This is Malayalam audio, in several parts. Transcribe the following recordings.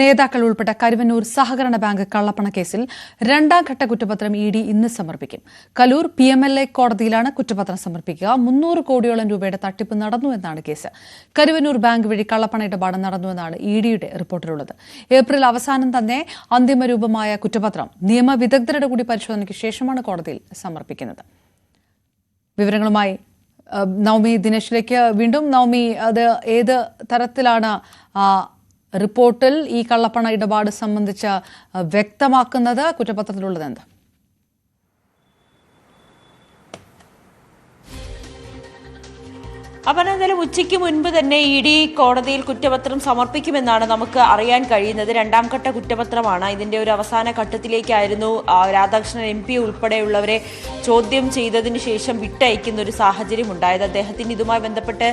നേതാക്കൾ ഉൾപ്പെട്ട കരുവന്നൂർ സഹകരണ ബാങ്ക് കള്ളപ്പണ കേസിൽ രണ്ടാം ഘട്ട കുറ്റപത്രം ഇ ഡി ഇന്ന് സമർപ്പിക്കും. Kaloor P M L A കോടതിയിലാണ് കുറ്റപത്രം സമർപ്പിക്കുക. മുന്നൂറ് കോടിയോളം രൂപയുടെ തട്ടിപ്പ് നടന്നു എന്നാണ് കേസ്. കരുവന്നൂർ ബാങ്ക് വഴി കള്ളപ്പണ ഇടപാട് നടന്നുവെന്നാണ് ഇ ഡിയുടെ റിപ്പോർട്ടിലുള്ളത്. ഏപ്രിൽ അവസാനം തന്നെ അന്തിമരൂപമായ കുറ്റപത്രം നിയമവിദഗ്ധരുടെ കൂടി പരിശോധനയ്ക്ക് ശേഷമാണ് കോടതിയിൽ സമർപ്പിക്കുന്നത്. വിവരങ്ങളുമായി നവമി ദിനേശിലേക്ക് വീണ്ടും. നവമി അത് ഏത് തരത്തിലാണ് റിപ്പോർട്ടിൽ ഈ കള്ളപ്പണ ഇടപാട് സംബന്ധിച്ച് വ്യക്തമാക്കുന്നത് കുറ്റപത്രത്തിലുള്ളത് എന്ത് അപ്പം എന്തായാലും ഉച്ചയ്ക്ക് മുൻപ് തന്നെ ഇ ഡി കോടതിയിൽ കുറ്റപത്രം സമർപ്പിക്കുമെന്നാണ് നമുക്ക് അറിയാൻ കഴിയുന്നത്. രണ്ടാം ഘട്ട കുറ്റപത്രമാണ്. ഇതിന്റെ ഒരു അവസാന ഘട്ടത്തിലേക്കായിരുന്നു രാധാകൃഷ്ണൻ എം പി ഉൾപ്പെടെയുള്ളവരെ ചോദ്യം ചെയ്തതിന് ശേഷം വിട്ടയക്കുന്ന ഒരു സാഹചര്യം ഉണ്ടായത്. അദ്ദേഹത്തിന് ഇതുമായി ബന്ധപ്പെട്ട്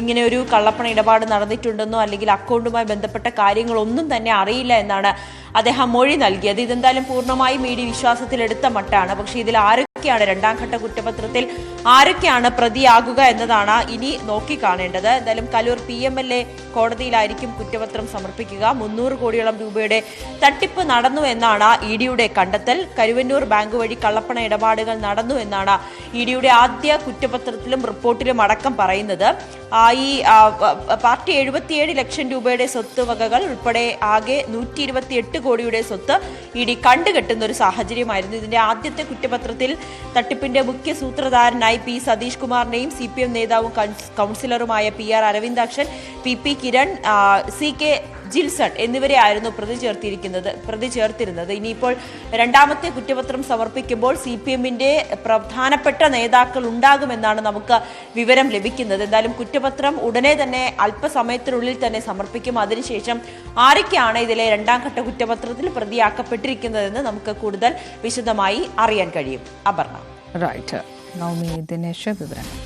ഇങ്ങനെ ഒരു കള്ളപ്പണ ഇടപാട് നടന്നിട്ടുണ്ടെന്നോ അല്ലെങ്കിൽ അക്കൗണ്ടുമായി ബന്ധപ്പെട്ട കാര്യങ്ങളൊന്നും തന്നെ അറിയില്ല എന്നാണ് അദ്ദേഹം മൊഴി നൽകിയത്. ഇതെന്തായാലും പൂർണമായും ഇ ഡി വിശ്വാസത്തിലെടുത്ത മട്ടാണ്. പക്ഷേ ഇതിൽ ആരൊക്കെയാണ് രണ്ടാം ഘട്ട കുറ്റപത്രത്തിൽ ആരൊക്കെയാണ് പ്രതിയാകുക എന്നതാണ് ഇനി നോക്കിക്കാണേണ്ടത്. എന്തായാലും Kaloor P M L A കോടതിയിലായിരിക്കും കുറ്റപത്രം സമർപ്പിക്കുക. മുന്നൂറ് കോടിയോളം രൂപയുടെ തട്ടിപ്പ് നടന്നു എന്നാണ് ഇ ഡിയുടെ കണ്ടെത്തൽ. കരുവന്നൂർ ബാങ്ക് വഴി കള്ളപ്പണ ഇടപാടുകൾ നടന്നു എന്നാണ് ഇ ഡിയുടെ ആദ്യ കുറ്റപത്രത്തിലും റിപ്പോർട്ടിലും അടക്കം പറയുന്നത്. ഈ പാർട്ടി എഴുപത്തിയേഴ് ലക്ഷം രൂപയുടെ സ്വത്ത് വകകൾ ഉൾപ്പെടെ ആകെ നൂറ്റി ഇരുപത്തിയെട്ട് കോടിയുടെ സ്വത്ത് ഇ ഡി കണ്ടുകെട്ടുന്ന ഒരു സാഹചര്യമായിരുന്നു. ഇതിന്റെ ആദ്യത്തെ കുറ്റപത്രത്തിൽ തട്ടിപ്പിന്റെ മുഖ്യ സൂത്രധാരനായി പി സതീഷ് കുമാറിനെയും സി പി എം നേതാവും കൗൺസിലറുമായ P R Aravindakshan P P Kiran C K Jilson എന്നിവരെ ആയിരുന്നു പ്രതി ചേർത്തിരിക്കുന്നത് പ്രതി ചേർത്തിരുന്നത്. ഇനിയിപ്പോൾ രണ്ടാമത്തെ കുറ്റപത്രം സമർപ്പിക്കുമ്പോൾ സി പി എമ്മിന്റെ പ്രധാനപ്പെട്ട നേതാക്കൾ ഉണ്ടാകുമെന്നാണ് നമുക്ക് വിവരം ലഭിക്കുന്നത്. എന്തായാലും കുറ്റപത്രം ഉടനെ തന്നെ അല്പസമയത്തിനുള്ളിൽ തന്നെ സമർപ്പിക്കും. അതിനുശേഷം ആരൊക്കെയാണ് ഇതിലെ രണ്ടാം ഘട്ട കുറ്റപത്രത്തിൽ പ്രതിയാക്കപ്പെട്ടിരിക്കുന്നതെന്ന് നമുക്ക് കൂടുതൽ വിശദമായി അറിയാൻ കഴിയും. അപർണ. റൈറ്റ് നവമി ദിനേശ് വിവരങ്ങൾ.